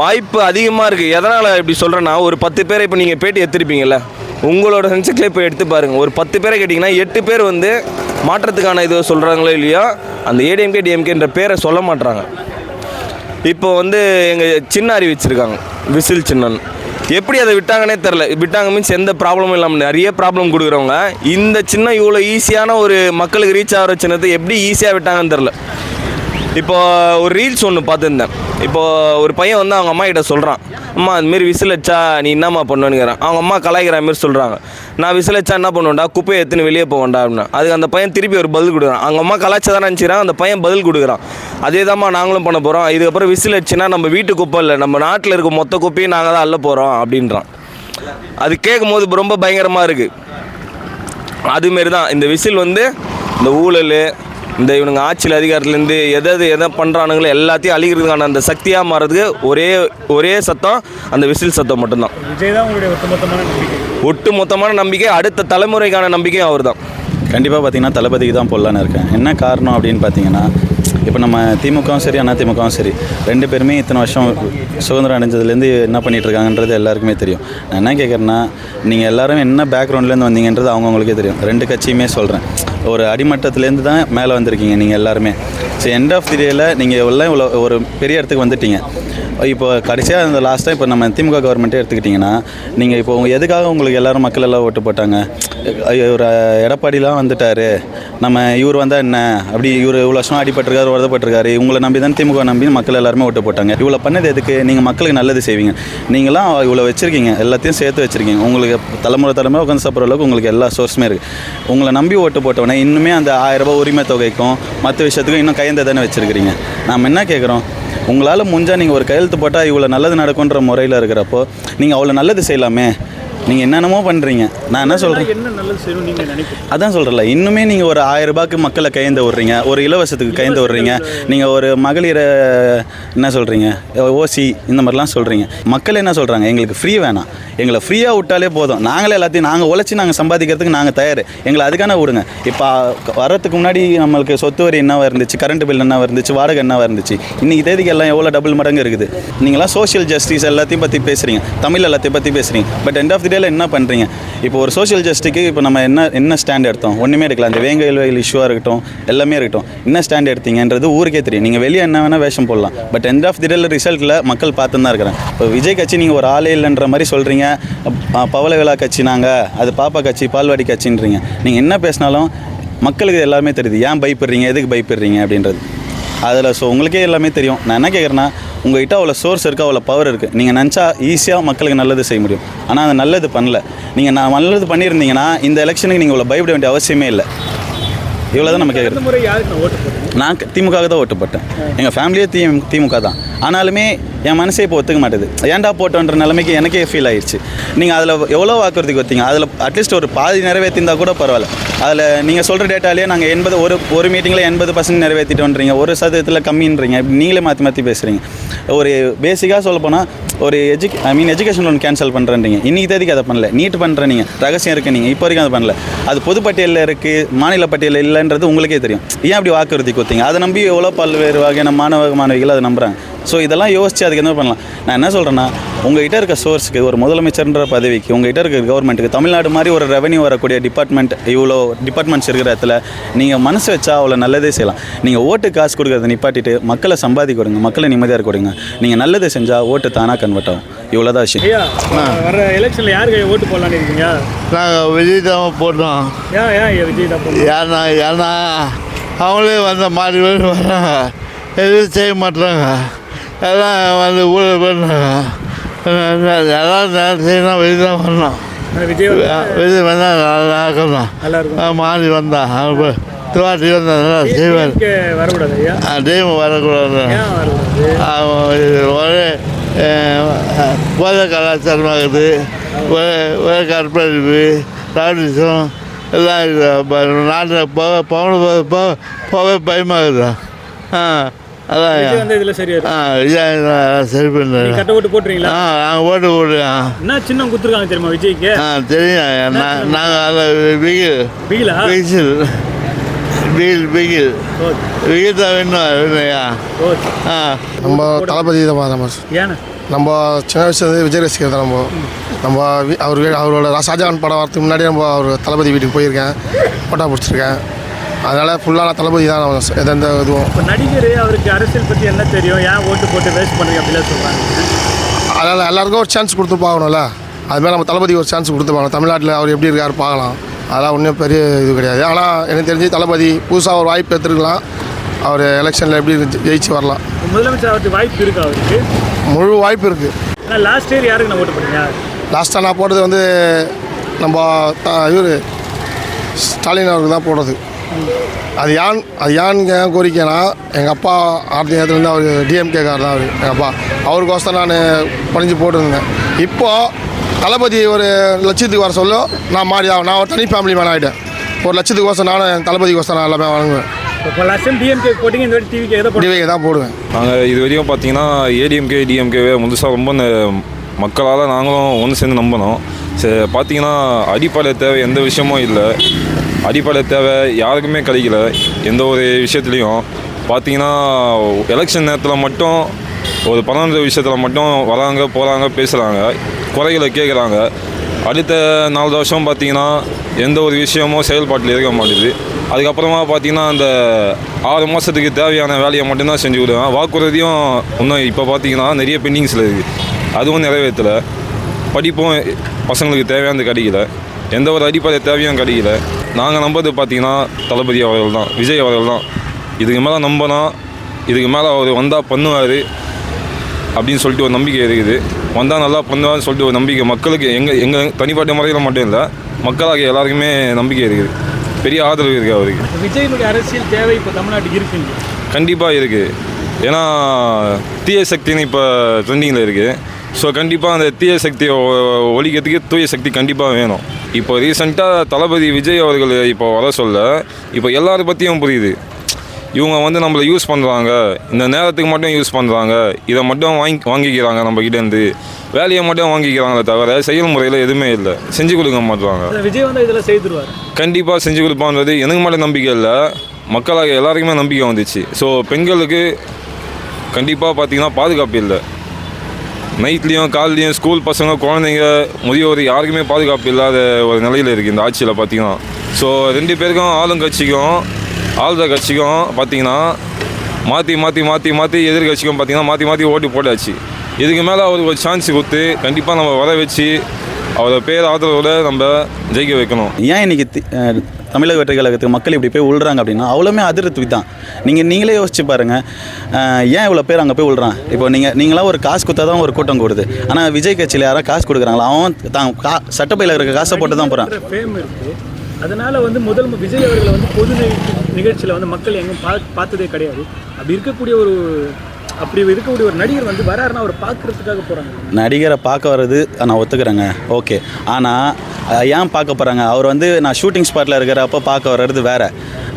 வாய்ப்பு அதிகமாக இருக்குது எதனால் இப்படி சொல்கிறேன்னா ஒரு பத்து பேரை இப்போ நீங்கள் பேட்டி எடுத்திருப்பீங்கல்ல உங்களோட சென்செக்ஸில் இப்போ எடுத்து பாருங்கள் ஒரு பத்து பேரை கேட்டிங்கன்னா எட்டு பேர் வந்து மாற்றத்துக்கான இது சொல்கிறாங்களோ இல்லையோ அந்த ஏடிஎம்கே டிஎம்கேன்ற பேரை சொல்ல மாட்றாங்க. இப்போ வந்து எங்கள் சின்ன அறிவிச்சிருக்காங்க விசில் சின்னன் எப்படி அதை விட்டாங்கன்னே தெரில விட்டாங்க மீன்ஸ் எந்த ப்ராப்ளமும் இல்லாமல் நிறைய ப்ராப்ளம் கொடுக்குறவங்க இந்த சின்ன இவ்வளோ ஈஸியான ஒரு மக்களுக்கு ரீச் ஆகிற சின்னத்தை எப்படி ஈஸியாக விட்டாங்கன்னு தெரில இப்போ ஒரு ரீல்ஸ் ஒன்று பார்த்துருந்தேன். இப்போ ஒரு பையன் வந்து அவங்க அம்மா கிட்ட சொல்கிறான் அம்மா அதுமாரி விசில் அடிச்சா நீ என்னம்மா பண்ணுவேனுங்கிறான் அவங்க அம்மா கலாய்க்கிற மாதிரி சொல்கிறாங்க நான் விசில் அடிச்சா என்ன பண்ணுவேன்டா? குப்பையை எடுத்துன்னு வெளியே போவேன்டா அப்படின்னா. அதுக்கு அந்த பையன் திருப்பி ஒரு பதில் கொடுக்குறான். அவங்க அம்மா கலாய்ச்சா தான் நினச்சிக்கிறான். அந்த பையன் பதில் கொடுக்குறான். அதே தான்மா நாங்களும் பண்ண போகிறோம் இதுக்கப்புறம் விசில் வச்சுன்னா நம்ம வீட்டு குப்பை இல்லை. நம்ம நாட்டில் இருக்க மொத்த குப்பையும் நாங்கள் தான் அள்ள போகிறோம் அப்படின்றான். அது கேட்கும் போது ரொம்ப பயங்கரமாக இருக்குது அதுமாரி தான் இந்த விசில் வந்து இந்த ஊழல் இந்த இவனுங்க ஆட்சியில் அதிகாரத்துலேருந்து எதை எது எதை பண்ணுறானுங்களோ எல்லாத்தையும் அழிக்கிறதுக்கான அந்த சக்தியாக மாறதுக்கு ஒரே ஒரே சத்தம் அந்த விசில் சத்தம் மட்டும்தான். விஜய் தான் உங்களுடைய ஒட்டுமொத்தமான நம்பிக்கை. ஒட்டு மொத்தமான நம்பிக்கை அடுத்த தலைமுறைக்கான நம்பிக்கையும் அவர் தான் கண்டிப்பாக பார்த்தீங்கன்னா தளபதிக்கு தான் போடலான்னு இருக்கேன். என்ன காரணம் அப்படின்னு பார்த்தீங்கன்னா இப்போ நம்ம திமுகவும் சரி அண்ணா திமுகவும் சரி ரெண்டு பேருமே இத்தனை வருஷம் சுதந்திரம் அடைஞ்சதுலேருந்து என்ன பண்ணிட்டு இருக்காங்கன்றது எல்லாருக்குமே தெரியும். நான் என்ன கேட்குறேன்னா நீங்கள் எல்லாரும் என்ன பேக்ரவுண்ட்லேருந்து வந்தீங்கன்றது அவங்கவுங்களுக்கே தெரியும். ரெண்டு கட்சியுமே சொல்கிறேன் ஒரு அடிமட்டத்துலேருந்து தான் மேலே வந்திருக்கீங்க நீங்கள் எல்லாருமே. ஸோ எண்ட் ஆஃப் தி டேயில் நீங்கள் எல்லாம் இவ்வளோ ஒரு பெரிய இடத்துக்கு வந்துட்டீங்க. இப்போ கடைசியாக இந்த லாஸ்ட்டாக இப்போ நம்ம திமுக கவர்மெண்ட்டே எடுத்துக்கிட்டிங்கன்னா நீங்கள் இப்போ எதுக்காக உங்களுக்கு எல்லோரும் மக்கள் எல்லாம் ஓட்டு போட்டாங்க? ஒரு எடப்பாடிலாம் வந்துட்டாரு. நம்ம இவர் வந்தால் என்ன? அப்படி இவர் இவ்வளோ வருஷம் அடிபட்டிருக்காரு வருதப்பட்டிருக்காரு உங்களை நம்பி தான் திமுக நம்பி மக்கள் எல்லாருமே ஓட்டு போட்டாங்க. இவ்வளோ பண்ணது எதுக்கு? நீங்கள் மக்களுக்கு நல்லது செய்வீங்க. நீங்களாம் இவ்வளோ வச்சுருக்கீங்க. எல்லாத்தையும் சேர்த்து வச்சுருக்கீங்க. உங்களுக்கு தலைமுறை தலைமுறை உட்காந்து சாப்பிட்ற அளவுக்கு உங்களுக்கு எல்லா சோர்ஸுமே இருக்குது உங்களை நம்பி ஓட்டு ஆனால் இன்னுமே அந்த ஆயிரம் ரூபாய் உரிமை தொகைக்கும் மற்ற விஷயத்துக்கும் இன்னும் கையெழுத்து தானே வச்சுருக்கிறீங்க. நாம் என்ன கேட்குறோம் உங்களால் முடிஞ்சால் நீங்கள் ஒரு கையெழுத்து போட்டால் இவ்வளோ நல்லது நடக்குன்ற முறையில் இருக்கிறப்போ நீங்கள் அவ்வளோ நல்லது செய்யலாமே? நீங்கள் என்னென்னமோ பண்ணுறீங்க நான் என்ன சொல்கிறேன் என்ன நல்லது செய்யணும் நீங்கள் நினைக்கிறீங்க? அதான் சொல்கிறல இன்னுமே நீங்கள் ஒரு ஆயிரம் ரூபாய்க்கு மக்களை கையெழுந்த விட்றீங்க ஒரு இலவசத்துக்கு கையெழுந்த விட்றீங்க நீங்கள் ஒரு மகளிரை என்ன சொல்கிறீங்க ஓசி இந்த மாதிரிலாம் சொல்கிறீங்க மக்கள் என்ன சொல்கிறாங்க எங்களுக்கு ஃப்ரீ வேணாம். எங்களை ஃப்ரீயாக விட்டாலே போதும். நாங்களே எல்லாத்தையும் நாங்கள் உழைச்சி நாங்கள் சம்பாதிக்கிறதுக்கு நாங்கள் தயார். எங்களை அதுக்கான விடுங்க. இப்போ வர்றதுக்கு முன்னாடி நம்மளுக்கு சொத்து வரி என்னவா இருந்துச்சு கரண்ட் பில் என்னவா இருந்துச்சு வாடகை என்னவா இருந்துச்சு இன்றைக்கி தேதிக்கு எல்லாம் எவ்வளோ டபுள் மடங்கு இருக்குது? நீங்களாம் சோஷியல் ஜஸ்டிஸ் எல்லாத்தையும் பற்றி பேசுகிறீங்க தமிழ் எல்லாத்தையும் பற்றி பேசுகிறீங்க பட் எண்ட் ஆஃப் தி டேல என்ன பண்ணுறீங்க இப்போ ஒரு சோஷியல் ஜஸ்டிக்கு இப்போ நம்ம என்ன என்ன ஸ்டாண்ட் எடுத்தோம்? ஒன்றுமே எடுக்கலாம் அந்த வேங்க வயல் இஷ்யூவாக இருக்கட்டும் எல்லாமே இருக்கட்டும். என்ன ஸ்டாண்ட் எடுத்தீங்கன்றது ஊருக்கே தெரியும். நீங்கள் வெளியே என்ன வேணால் வேஷம் போடலாம். பட் எண்ட் ஆஃப் தி டேல ரிசல்ட்டில் மக்கள் பார்த்து தான் இருக்கிறேன் இப்போ விஜய் கட்சி நீங்கள் ஒரு ஆளே இல்லைன்ற மாதிரி சொல்கிறீங்க பவளவிழா கட்சி நாங்கள் அது பாப்பா கட்சி பால்வாடி கட்சின்றீங்க. நீங்கள் என்ன பேசினாலும் மக்களுக்கு எல்லாமே தெரியுது. ஏன் பயப்படுறீங்க? எதுக்கு பயப்படுறீங்க? அப்படின்றது. அதில் ஸோ உங்களுக்கே எல்லாமே தெரியும். நான் என்ன கேட்குறேன்னா உங்கள்கிட்ட அவ்வளோ சோர்ஸ் இருக்குது அவ்வளோ பவர் இருக்குது நீங்கள் நினச்சா ஈஸியாக மக்களுக்கு நல்லது செய்ய முடியும். ஆனால் அந்த நல்லது பண்ணல. நீங்கள் நான் நல்லது பண்ணியிருந்தீங்கன்னா இந்த எலெக்ஷனுக்கு நீங்கள் இவ்வளோ பயப்பட வேண்டிய அவசியமே இல்லை. இவ்வளோ தான் நம்ம கேட்குறது நான் திமுக தான் ஓட்டு போட்டேன். எங்கள் ஃபேமிலியே தி திமுக தான். ஆனாலுமே என் மனசே இப்போ ஒத்துக்க மாட்டேது. ஏன்டா போட்டோன்ற நிலைமைக்கு எனக்கே ஃபீல் ஆயிடுச்சு நீங்கள் அதில் எவ்வளோ வாக்குறுதிக்கு வைத்தீங்க அதில் அட்லீஸ்ட் ஒரு பாதி நிறைவேற்றிருந்தா கூட பரவாயில்ல. அதில் நீங்கள் சொல்கிற டேட்டாலேயே நாங்கள் எண்பது ஒரு ஒரு மீட்டிங்கில் எண்பது பர்சன்ட் நிறைவேற்றிட்டோன்றீங்க ஒரு சதவீதத்தில் கம்மின்றீங்க. நீங்களே மாற்றி மாற்றி பேசுகிறீங்க ஒரு பேசிக்காக சொல்ல போனால் ஒரு edu I mean education loan cancel பண்ணுறேன்றீங்க இன்னைக்கு தேதிக்கு அதை பண்ணல. நீட் பண்ணுற நீங்கள் ரகசியம் இருக்குது நீங்கள் இப்போ வரைக்கும் அதை பண்ணல. அது பொதுப்பட்டியலில் இருக்குது மாநில பட்டியலில் இல்லைன்றது உங்களுக்கே தெரியும். ஏன் அப்படி வாக்குறுதி கொடுத்தீங்க. அதை நம்பி எவ்வளோ பல்வேறு வகையான மாணவ மாணவிகள் அதை நம்புறாங்க. ஸோ இதெல்லாம் யோசிச்சு அதுக்கு என்ன பண்ணலாம்? நான் என்ன சொல்கிறேன்னா உங்ககிட்ட இருக்க சோர்ஸுக்கு ஒரு முதலமைச்சர்ன்ற பதவிக்கு உங்ககிட்ட இருக்க கவர்மெண்ட்டுக்கு தமிழ்நாடு மாதிரி ஒரு ரெவன்யூ வரக்கூடிய டிபார்ட்மெண்ட் இவ்வளோ டிபார்ட்மெண்ட்ஸ் இருக்கிற இடத்துல நீங்கள் மனசு வச்சா அவ்வளோ நல்லதே செய்யலாம். நீங்கள் ஓட்டு காசு கொடுக்கறத நிப்பாட்டிட்டு மக்களை சம்பாதிக்க கொடுங்க மக்களை நிம்மதியாக இருக்க கொடுங்க. நீங்கள் நல்லதை செஞ்சால் ஓட்டு தானாக கன்வெர்ட் ஆகும். இவ்வளோ தான் விஷயம் வர எலெக்ஷனில் யாருக்கு ஓட்டு போடலான்னு இருக்கீங்க? நாங்கள் விஜய் தான் போட்டோம் ஏன் ஏன் விஜய் தான் போடணும்? ஏன்னா ஏன்னா அவங்களே வந்த மாறி மாறி வராங்க எதுவும் செய்ய மாட்டாங்க எல்லாம் வந்து ஊழல் பண்ணுறாங்க எல்லாம் நேரம் செய்யணும் வெளியே தான் வரணும். விஜய் வந்தால் நல்லா இருக்கணும். மாறி வந்தான் திருவாட்டி வந்தால் நல்லா செய்வார். இங்கே வரக்கூடாது ஒரே போதை கலாச்சாரமாக இருக்குது ஒரே ஒரே கற்பழிப்பு ராடிசம் எல்லாம் நாட்டில் போக பவன போக போக பயமாகுது? ஆ அதான் ஆ விஜய் சரி நீங்க பண்ணு கட்ட ஓட்டு போட்டுறீங்களா ஆ நாங்கள் ஓட்டு ஆ. என்ன சின்னம் கொடுத்துருக்காங்க தெரியுமா விஜய்க்கு? ஆ தெரியும் நாங்கள் அதில் வீடு பிகிலா வீசில் பிகில் பிகில் ஓகே பிகில் தான் வேணும் ஓகே ஆ. நம்ம தளபதி தான் நம்ம ஏன்னா? நம்ம சின்ன வயசுலேருந்து விஜய் ரசிகர் தான் நம்ம நம்ம அவர் அவரோட ஷாஜகான் படம் வரதுக்கு முன்னாடி நம்ம அவர் தளபதி வீட்டுக்கு போயிருக்கேன் ஃபோட்டோ பிடிச்சிருக்கேன். அதனால் ஃபுல்லாக நான் தளபதி தான் நம்ம எந்த எந்த இதுவும். இப்போ நடிகர் அவருக்கு அரசியல் பற்றி என்ன தெரியும்? ஏன் ஓட்டு போட்டு வேஸ்ட் பண்ணுறீங்க அப்படிலாம் சொல்கிறாங்க அதனால் எல்லாருக்கும் ஒரு சான்ஸ் கொடுத்து பார்க்கணும்ல. அதுமாதிரி நம்ம தளபதி ஒரு சான்ஸ் கொடுத்து பார்க்கணும் தமிழ்நாட்டில் அவர் எப்படி இருக்காரு பார்க்கலாம். அதெல்லாம் ஒன்றும் பெரிய இது கிடையாது. ஆனால் எனக்கு தெரிஞ்சு தளபதி புதுசாக ஒரு வாய்ப்பு எடுத்துருக்கலாம். அவர் எலெக்ஷனில் எப்படி இருந்து ஜெயிச்சு வரலாம். முதலமைச்சர் அவருக்கு வாய்ப்பு இருக்கா அவருக்கு? முழு வாய்ப்பு இருக்குது லாஸ்ட் இயர் யாருக்கு நான் ஓட்டு பண்ணீங்க லாஸ்ட்டாக நான் போட்டது வந்து நம்ம இவர் ஸ்டாலின் அவருக்கு தான் போடுறது அது யான் அது யான் ஏன் கோரிக்கைனா எங்கள் அப்பா ஆர்த்தி நேரத்துலேருந்து அவர் டிஎம்கே கார் தான் அவர் எங்கள் அப்பா. அவருக்கோசம் நான் பணிஞ்சு போட்டிருந்தேன். இப்போது தளபதி ஒரு லட்சத்துக்கு வர சொல்ல நான் மாறி ஆகும் நான் ஒரு தனி ஃபேமிலி மேன் ஆகிட்டேன் ஒரு லட்சத்துக்கு கோசம் நானும் என் தளபதிக்கோசம் நான் எல்லாமே வழங்குவேன். இப்போ லாஸ்ட் டைம் டிஎம்கே போட்டிங்க இந்த வாட்டி டிவிக்கு எதை போட்டு டிவிக்கு தான் போடுவேன். நாங்கள் இது வரையும் பார்த்தீங்கன்னா ஏடிஎம்கே டிஎம்கேவே முழுசாக ரொம்ப மக்களால் நாங்களும் ஒன்று சேர்ந்து நம்பினோம் சரி பார்த்தீங்கன்னா அடிப்படை தேவை எந்த விஷயமும் இல்லை. அடிப்படை தேவை யாருக்குமே கிடைக்கல. எந்த ஒரு விஷயத்துலையும். பார்த்தீங்கன்னா எலெக்ஷன் நேரத்தில் மட்டும் ஒரு பன்னெண்டு விஷயத்தில் மட்டும் வராங்க போகிறாங்க பேசுகிறாங்க குறைகளை கேட்குறாங்க அடுத்த நாலு வருஷம் பார்த்தீங்கன்னா எந்த ஒரு விஷயமும் செயல்பாட்டில் இருக்க மாட்டேது அதுக்கப்புறமா பார்த்தீங்கன்னா அந்த ஆறு மாதத்துக்கு தேவையான வேலையை மட்டும்தான் செஞ்சு விடுவேன் வாக்குறுதியும் இன்னும் இப்போ பார்த்தீங்கன்னா நிறைய பெண்டிங்ஸில் இருக்குது அதுவும் நிறைவேற்றலை. படிப்பும் பசங்களுக்கு தேவையானது கிடைக்கல. எந்த ஒரு அடிப்படை தேவையும் கிடைக்கல. நாங்கள் நம்புறது பார்த்தீங்கன்னா தளபதி அவர்கள் தான் விஜய் அவர்கள் தான். இதுக்கு மேலே நம்பினா இதுக்கு மேலே அவர் வந்தால் பண்ணுவார் அப்படின்னு சொல்லிட்டு ஒரு நம்பிக்கை இருக்குது. வந்தால் நல்லா பண்ணுவான்னு சொல்லிட்டு ஒரு நம்பிக்கை மக்களுக்கு எங்கள் எங்கள் தனிப்பட்ட முறையில் மட்டும் இல்லை மக்களாக எல்லாருக்குமே நம்பிக்கை இருக்குது. பெரிய ஆதரவு இருக்குது அவருக்கு. விஜயனுடைய அரசியல் தேவை இப்போ தமிழ்நாட்டுக்கு இருக்குங்க. கண்டிப்பாக இருக்குது ஏன்னா தீய சக்தின்னு இப்போ ட்ரெண்டிங்கில் இருக்குது ஸோ கண்டிப்பாக அந்த தீய சக்தியை ஒழிக்கிறதுக்கு தூய சக்தி கண்டிப்பாக வேணும். இப்போ ரீசெண்டாக தளபதி விஜய் அவர்கள் இப்போ வர சொல்ல இப்போ எல்லாரை பற்றியும் புரியுது. இவங்க வந்து நம்மளை யூஸ் பண்ணுறாங்க இந்த நேரத்துக்கு மட்டும் யூஸ் பண்ணுறாங்க இதை மட்டும் வாங்கி வாங்கிக்கிறாங்க நம்ம கிட்டேருந்து வேலையை மட்டும் வாங்கிக்கிறாங்களே தவிர செயல்முறையில் எதுவுமே இல்லை. செஞ்சு கொடுக்க மாட்டுறாங்க அது விஜய் வந்து இதில் செய்துருவார். கண்டிப்பாக செஞ்சு கொடுப்பான்றது எனக்கு மட்டும் நம்பிக்கை இல்லை. மக்களாக எல்லாருக்குமே நம்பிக்கை வந்துச்சு. ஸோ பெண்களுக்கு கண்டிப்பாக பார்த்தீங்கன்னா பாதுகாப்பு இல்லை. நைட்லேயும் காலையிலையும் ஸ்கூல் பசங்க குழந்தைங்க முதியோர் யாருக்குமே பாதுகாப்பு இல்லாத ஒரு நிலையில் இருக்குது இந்த ஆட்சியில் பார்த்தீங்கன்னா ஸோ ரெண்டு பேருக்கும் ஆளுங்கட்சிக்கும் ஆளுத கட்சிக்கும் பார்த்தீங்கன்னா மாற்றி மாற்றி மாற்றி மாற்றி எதிர்கட்சிக்கும் பார்த்தீங்கன்னா மாற்றி மாற்றி ஓட்டு போட்டாச்சு. இதுக்கு மேலே அவருக்கு ஒரு சான்ஸ் கொடுத்து கண்டிப்பாக நம்ம வர வச்சு அவரை பேர் ஆதரவோட நம்ம ஜெயிக்க வைக்கணும். ஏன் இன்னைக்கு தமிழக வெற்றி கழகத்துக்கு மக்கள் இப்படி போய் உள்றாங்க அப்படின்னா அவ்வளோமே அதிருப்தி தான். நீங்கள் நீங்களே யோசிச்சு பாருங்கள் ஏன் இவ்வளோ பேர் அங்கே போய் உள்றான் இப்போ நீங்கள் நீங்களாம் ஒரு காசு கொடுத்தா தான் ஒரு கூட்டம் கூடுது. ஆனால் விஜய் கட்சியில் யாராவது காசு கொடுக்குறாங்களா? அவன் தான் கா சட்டப்பையில் இருக்க காசை போட்டு தான் போகிறான் ஃபேம் இருக்கு. அதனால வந்து முதல் விஜய் அவர்களை வந்து பொது நிகழ்ச்சியில் வந்து மக்கள் எங்கும் பா பார்த்ததே கிடையாது. அப்படி இருக்கக்கூடிய ஒரு அப்படி இருக்கக்கூடிய ஒரு நடிகர் வந்து வராருன்னா அவர் பார்க்கறதுக்காக போகிறாங்க நடிகரை பார்க்க வர்றது நான் ஒத்துக்கிறேங்க. ஓகே. ஆனால் ஏன் பார்க்க போகிறாங்க அவர் வந்து நான் ஷூட்டிங் ஸ்பாட்டில் இருக்கிறப்ப பார்க்க வர்றது வேற.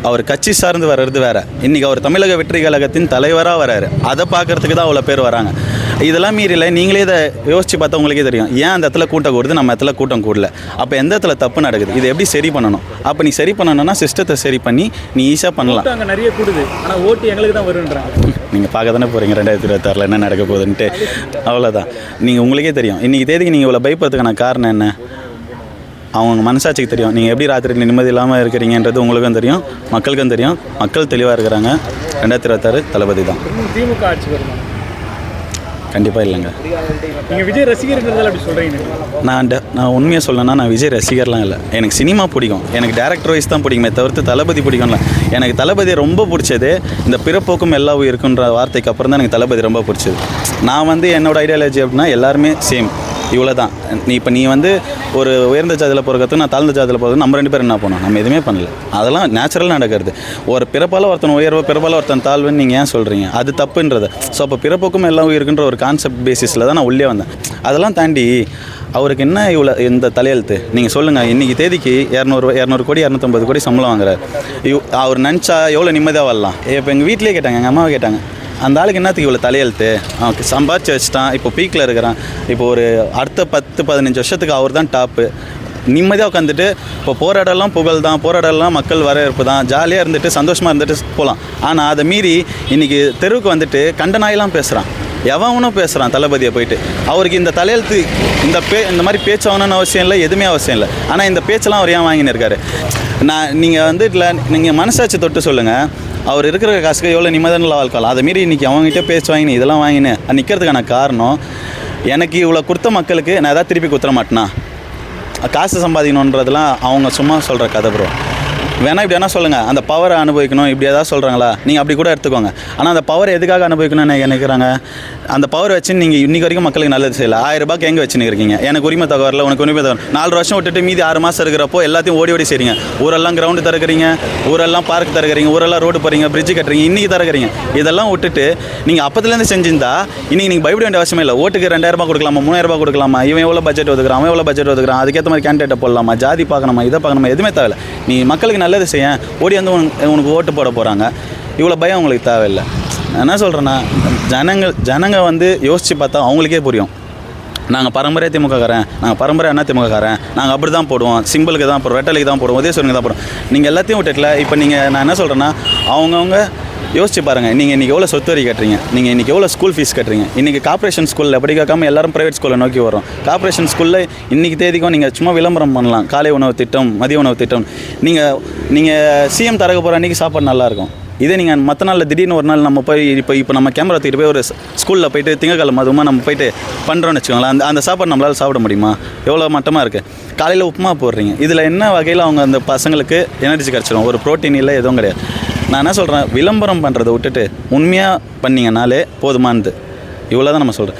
அவர் கட்சி சார்ந்து வர்றது வேற. இன்றைக்கி அவர் தமிழக வெற்றி கழகத்தின் தலைவராக வராரு. அதை பார்க்கறதுக்கு தான் அவ்வளோ பேர் வராங்க. இதெல்லாம் மீறில நீங்களே இதை யோசிச்சு பார்த்தா உங்களுக்கே தெரியும். ஏன் அந்த இடத்துல கூட்டம் கூடுது? நம்ம இடத்துல கூட்டம் கூடல. அப்போ எந்த இடத்துல தப்பு நடக்குது? இதை எப்படி சரி பண்ணணும்? அப்போ நீ சரி பண்ணணும்னா சிஸ்டத்தை சரி பண்ணி நீ ஈஸியாக பண்ணலாம். அங்கே நிறைய கூடுது. ஆனால் ஓட்டு எங்களுக்கு தான் வருன்றாங்க. நீங்கள் பார்க்க தானே போகிறீங்க ரெண்டாயிரத்தி இருபத்தாறில் என்ன நடக்க போகுதுன்ட்டு. அவ்வளோதான் நீங்கள் உங்களுக்கே தெரியும். இன்றைக்கி தேதிக்கு நீங்கள் இவ்வளோ பயப்படுறதுக்கான காரணம் என்ன? அவங்க மனசாட்சிக்கு தெரியும். நீங்கள் எப்படி ராத்திரி நிம்மதி இல்லாமல் இருக்கிறீங்கன்றது உங்களுக்கும் தெரியும் மக்களுக்கும் தெரியும். மக்கள் தெளிவாக இருக்கிறாங்க. ரெண்டாயிரத்தி இருபத்தாறு தளபதி தான். திமுக ஆட்சி வருமா? கண்டிப்பாக இல்லைங்க. நீங்கள் விஜய் ரசிகர்ன்றதால அப்படி சொல்கிறீங்க நான் நான் உண்மையாக சொல்லணும்னா நான் விஜய் ரசிகர்லாம் இல்லை. எனக்கு சினிமா பிடிக்கும். எனக்கு டேரக்டர் வைஸ் தான் பிடிக்குமே தவிர்த்து தளபதி பிடிக்கும்ல. எனக்கு தளபதி ரொம்ப பிடிச்சது. இந்த பிறப்போக்கும் எல்லா இருக்குன்ற வார்த்தைக்கு அப்புறம் தான் எனக்கு தளபதி ரொம்ப பிடிச்சது. நான் வந்து என்னோட ஐடியாலஜி அப்படின்னா எல்லாருமே சேம் இவ்வளோ தான் நீ இப்போ நீ வந்து ஒரு உயர்ந்த ஜாதியில் பிறக்கிறதுக்கு நான் தாழ்ந்த ஜாதியில் பிறகு நம்ம ரெண்டு பேரும் என்ன பண்ணோம் நம்ம எதுவுமே பண்ணல. அதெல்லாம் நேச்சுரலாக நடக்கிறது. ஒரு பிறப்பால் ஒருத்தன் உயர்வு பிறப்பால் ஒருத்தன் தாழ்வுன்னு நீங்கள் ஏன் சொல்கிறீங்க அது தப்புன்றது. ஸோ அப்போ பிறப்புக்கும் எல்லாம் உயிருக்குன்ற ஒரு கான்செப்ட் பேசிஸில் தான் நான் உள்ளே வந்தேன். அதெல்லாம் தாண்டி அவருக்கு என்ன இவ்வளோ இந்த தலையெழுத்து? நீங்கள் சொல்லுங்கள் இன்றைக்கி தேதிக்கு இரநூறு இரநூறு கோடி இரநூத்தம்பது கோடி சம்பளம் வாங்குறாரு. இவ் அவர் நினச்சா எவ்வளோ நிம்மதியாக வரலாம் இப்போ எங்கள் வீட்டிலே கேட்டாங்க எங்கள் அம்மாவை கேட்டாங்க. அந்த ஆளுக்கு என்னத்துக்கு இவ்வளோ தலையெழுத்து அவன் சம்பாதிச்சு வச்சுட்டான். இப்போ பீக்கில் இருக்கிறான். இப்போ ஒரு அடுத்த பத்து பதினஞ்சு வருஷத்துக்கு அவர் தான் டாப்பு நிம்மதியாக உட்காந்துட்டு இப்போ போராடலாம் புகழ் தான். போராடலாம் மக்கள் வரவேற்பு தான். ஜாலியாக இருந்துட்டு சந்தோஷமாக இருந்துட்டு போகலாம் ஆனால் அதை மீறி இன்றைக்கி தெருவுக்கு வந்துட்டு கண்டனாயெல்லாம் பேசுகிறான் எவனும் பேசுகிறான் தளபதியை போயிட்டு. அவருக்கு இந்த தலையெழுத்து இந்த பே இந்த மாதிரி பேச்சு ஆகணும்னு அவசியம் இல்லை எதுவுமே அவசியம் இல்லை. ஆனால் இந்த பேச்செல்லாம் அவர் ஏன் வாங்கின்னு நான் நீங்கள் வந்து இல்லை நீங்கள் மனசாட்சி தொட்டு சொல்லுங்கள் அவர் இருக்கிற காசுக்கு எவ்வளோ நிம்மதியான வாழ்க்கலாம் அதை மீறி இன்றைக்கி அவங்ககிட்ட பேசி வாங்கினு இதெல்லாம் வாங்கினு நிற்கிறதுக்கான காரணம் எனக்கு இவ்வளோ கொடுத்த மக்களுக்கு நான் எதாவது திருப்பி கொடுத்துட மாட்டேனா? காசு சம்பாதிக்கணுன்றதுலாம் அவங்க சும்மா சொல்கிற கதை ப்ரோ வேணா இப்படி வேணா சொல்லுங்கள் அந்த பவரை அனுபவிக்கணும் இப்படி ஏதாவது சொல்கிறாங்களா நீங்கள் அப்படி கூட எடுத்துக்கோங்க. ஆனால் அந்த பவரை எதுக்காக அனுபவிக்கணும்னு நினைக்கிறாங்க அந்த பவர் வச்சு நீங்கள் இன்னைக்கு வரைக்கும் மக்களுக்கு நல்லது செய்யல. ஆயிரம் ரூபாய்க்கு எங்கே வச்சுன்னு இருக்கீங்க? எனக்கு உரிமை தொகை உனக்கு உரிமை தகவல். நாலு வருஷம் விட்டுட்டு மீதி ஆறு மாதம் இருக்கிறப்போ எல்லாத்தையும் ஓடி ஓடி செய்றீங்க. ஊரெல்லாம் கிரவுண்டு திறக்கிறீங்க ஊரெல்லாம் பார்க் திறக்கிறீங்க ஊரெல்லாம் ரோடு போகிறீங்க பிரிட்ஜ் கட்டுறீங்க இன்றைக்கி திறக்கிறீங்க. இதெல்லாம் விட்டுட்டு நீங்கள் அப்பத்துலேருந்து செஞ்சிருந்தா இன்றைக்கி நீங்கள் பயப்பட வேண்டிய அவசியமே இல்லை. ஓட்டுக்கு ரெண்டாயிரம் ரூபாய் கொடுக்கலாமா? மூணாயிரம் ரூபாய் கொடுக்கலாமா? இவன் எவ்வளோ பட்ஜெட் ஒதுக்குறான்? அவன் எவ்வளோ பட்ஜெட் ஒதுக்குறான்? அதுக்கேற்ற மாதிரி கேண்டிடேட்டை போடலாமா? ஜாதி பார்க்கணுமா? இதை பார்க்கணுமா? எதுவுமே தேவையில்லை. நீ மக்களுக்கு நல்லது செய்ய ஓடி வந்து உனக்கு உனக்கு ஓட்டு போட போகிறாங்க இவ்வளோ பயம் உங்களுக்கு தேவையில்லை. நான் என்ன சொல்கிறேன்னா ஜனங்கள் ஜனங்க வந்து யோசித்து பார்த்தா அவங்களுக்கே புரியும். நாங்கள் பரம்பரை திமுககாரன் நாங்கள் பரம்பரை அண்ணா திமுககாரன் நாங்கள் அப்படி தான் போடுவோம். சிம்பிளுக்கு தான் போடுவோம் ரெட்டலைக்கு தான் போடுவோம் உதயசூரனுக்கு தான் போடுவோம். நீங்கள் எல்லாத்தையும் விட்டுட்டல இப்போ நீங்கள் நான் என்ன சொல்கிறேன்னா அவங்கவுங்க யோசிச்சு பாருங்கள் நீங்கள் இன்றைக்கி எவ்வளோ சொத்து வரி கட்டுறீங்க? நீங்கள் இன்றைக்கி எவ்வளோ ஸ்கூல் ஃபீஸ் கட்டுறீங்க? இன்றைக்கி கார்ப்பரேஷன் ஸ்கூலில் படிக்காம எல்லாரும் ப்ரைவேட் ஸ்கூலில் நோக்கி வரோம் கார்ப்பரேஷன் ஸ்கூலில் இன்றைக்கி தேதிக்கும் நீங்கள் சும்மா விளம்பரம் பண்ணலாம். காலை உணவு திட்டம் மதிய உணவு திட்டம். நீங்கள் நீங்கள் சிஎம் தரக்க போகிற அன்றைக்கி சாப்பாடு நல்லாயிருக்கும் இதே நீங்கள் மற்ற நாளில் திடீர்னு ஒரு நாள் நம்ம போய் இப்போ இப்போ நம்ம கேமரா தூக்கிட்டு போய் ஒரு ஸ்கூலில் போயிட்டு திங்கக்கிழமை அதுவுமா நம்ம போயிட்டு பண்ணுறோன்னு வச்சுக்கோங்களேன். அந்த அந்த சாப்பாடு நம்மளால் சாப்பிட முடியுமா? எவ்வளோ மட்டமாக இருக்குது காலையில் உப்புமா போடுறீங்க. இதில் என்ன வகையில் அவங்க அந்த பசங்களுக்கு எனர்ஜி கிடச்சிடும் ஒரு ப்ரோட்டீன் இல்லை எதுவும் கிடையாது. நான் என்ன சொல்கிறேன் விளம்பரம் பண்ணுறதை விட்டுட்டு உண்மையாக பண்ணீங்கனாலே போதுமானது. இவ்வளோ தான் நம்ம சொல்கிறேன்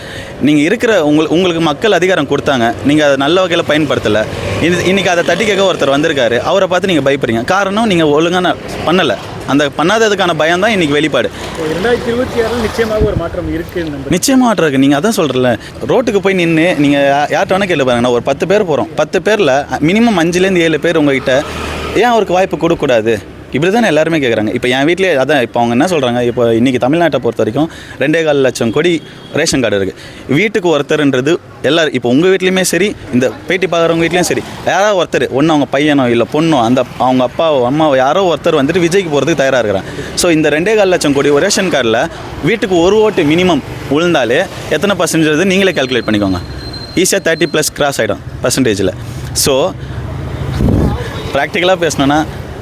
நீங்கள் இருக்கிற உங்களுக்கு உங்களுக்கு மக்கள் அதிகாரம் கொடுத்தாங்க. நீங்கள் அதை நல்ல வகையில் பயன்படுத்தலை. இது இன்றைக்கி அதை தட்டி கேட்க ஒருத்தர் வந்திருக்காரு. அவரை பார்த்து நீங்கள் பயப்படுறீங்க. காரணம் நீங்கள் ஒழுங்கான பண்ணலை. அந்த பண்ணாததுக்கான பயம் தான் இன்றைக்கி வெளிப்பாடு. ரெண்டாயிரத்தி இருபத்தி ஆறில் நிச்சயமாக ஒரு மாற்றம் நம்புறேன் நிச்சயமாக இருக்கு நீங்கள் அதான் சொல்கிறல ரோட்டுக்கு போய் நின்று நீங்கள் யார்கிட்ட வேணால் கேள்வி பாருங்க நான் ஒரு பத்து பேர் போகிறோம் பத்து பேரில் மினிமம் அஞ்சுலேருந்து ஏழு பேர் உங்ககிட்ட ஏன் அவருக்கு வாய்ப்பு கொடுக்கக்கூடாது? இப்படி தானே எல்லாருமே கேட்குறாங்க இப்போ என் வீட்டிலே அதான் இப்போ அவங்க என்ன சொல்கிறாங்க இப்போ இன்றைக்கி தமிழ்நாட்டை பொறுத்த வரைக்கும் ரெண்டே கால் லட்சம் கோடி ரேஷன் கார்டு இருக்குது வீட்டுக்கு ஒருத்தர்ன்றது எல்லோரும் இப்போ உங்கள் வீட்லேயுமே சரி இந்த பேட்டி பார்க்குறவங்க வீட்லேயும் சரி யாராவது ஒருத்தர் ஒன்று அவங்க பையனோ இல்லை பொண்ணோ அந்த அவங்க அப்பாவோ அம்மாவோ யாரோ ஒருத்தர் வந்துட்டு விஜய்க்கு போகிறதுக்கு தயாராக இருக்கிறாங்க. ஸோ இந்த ரெண்டே கால் லட்சம் கோடி ரேஷன் கார்டில் வீட்டுக்கு ஒரு ஓட்டு மினிமம் விழுந்தாலே எத்தனை பர்சன்டேஜ் நீங்களே கால்குலேட் பண்ணிக்கோங்க. ஈஸியாக தேர்ட்டி ப்ளஸ் கிராஸ் ஆகிடும் பர்சன்டேஜில் ஸோ ப்ராக்டிக்கலாக பேசணுன்னா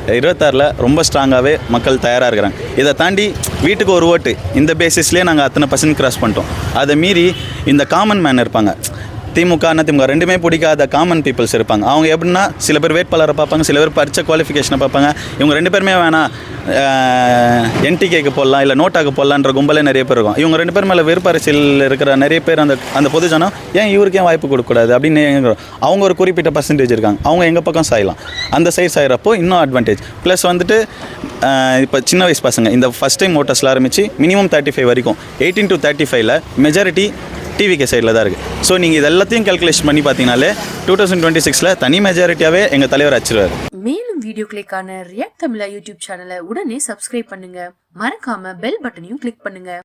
இருபத்தாறில் ரொம்ப ஸ்ட்ராங்காகவே மக்கள் தயாராக இருக்கிறாங்க. இதை தாண்டி வீட்டுக்கு ஒரு ஓட்டு. இந்த பேசிஸ்லேயே நாங்கள் அத்தனை பர்சன்ட் கிராஸ் பண்ணிட்டோம். அதை மீறி இந்த காமன் மேன் இருப்பாங்க. திமுக அதிமுக ரெண்டுமே பிடிக்காத காமன் பீப்புள்ஸ் இருப்பாங்க. அவங்க எப்படின்னா சில பேர் வேட்பாளரை பார்ப்பாங்க சில பேர் படித்த குவாலிஃபிகேஷனை பார்ப்பாங்க. இவங்க ரெண்டு பேருமே வேணாம் என்டிகேக்கு போடலாம் இல்லை நோட்டாக்கு போடலான்ற கும்பலே நிறைய பேர் இருக்கும். இவங்க ரெண்டு பேர் மேலே வெறுப்பரசியல் இருக்கிற நிறைய பேர் அந்த அந்த பொதுஜனம் ஏன் இவருக்கு ஏன் வாய்ப்பு கொடுக்கக்கூடாது? அப்படின்னு அவங்க ஒரு குறிப்பிட்ட பர்சன்டேஜ் இருக்காங்க. அவங்க எங்கள் பக்கம் சாயலாம். அந்த சைடு சாயிறப்போ இன்னும் அட்வான்டேஜ் ப்ளஸ் வந்துட்டு இப்போ சின்ன வயசு பசங்க இந்த ஃபஸ்ட் டைம் ஓட்டர்ஸில் ஆரம்பித்து மினிமம் தேர்ட்டி ஃபைவ் வரைக்கும் எயிட்டீன் டு தேர்ட்டி ஃபைவ்ல மெஜாரிட்டி டிவிகே சைடில் தான் இருக்குது ஸோ நீங்கள் இது எல்லாத்தையும் கால்குலேஷன் பண்ணி பார்த்தீங்கனாலே டூ தௌசண்ட் டுவெண்ட்டி சிக்ஸில் தனி மெஜாரிட்டியாகவே எங்கள் தலைவர் அச்சிருவார் மேலும் வீடியோக்களுக்கான ரியாக்ட் தமிழா யூடியூப் சேனலை உடனே சப்ஸ்கிரைப் பண்ணுங்க. மறக்காமல் பெல் பட்டனையும் கிளிக் பண்ணுங்கள்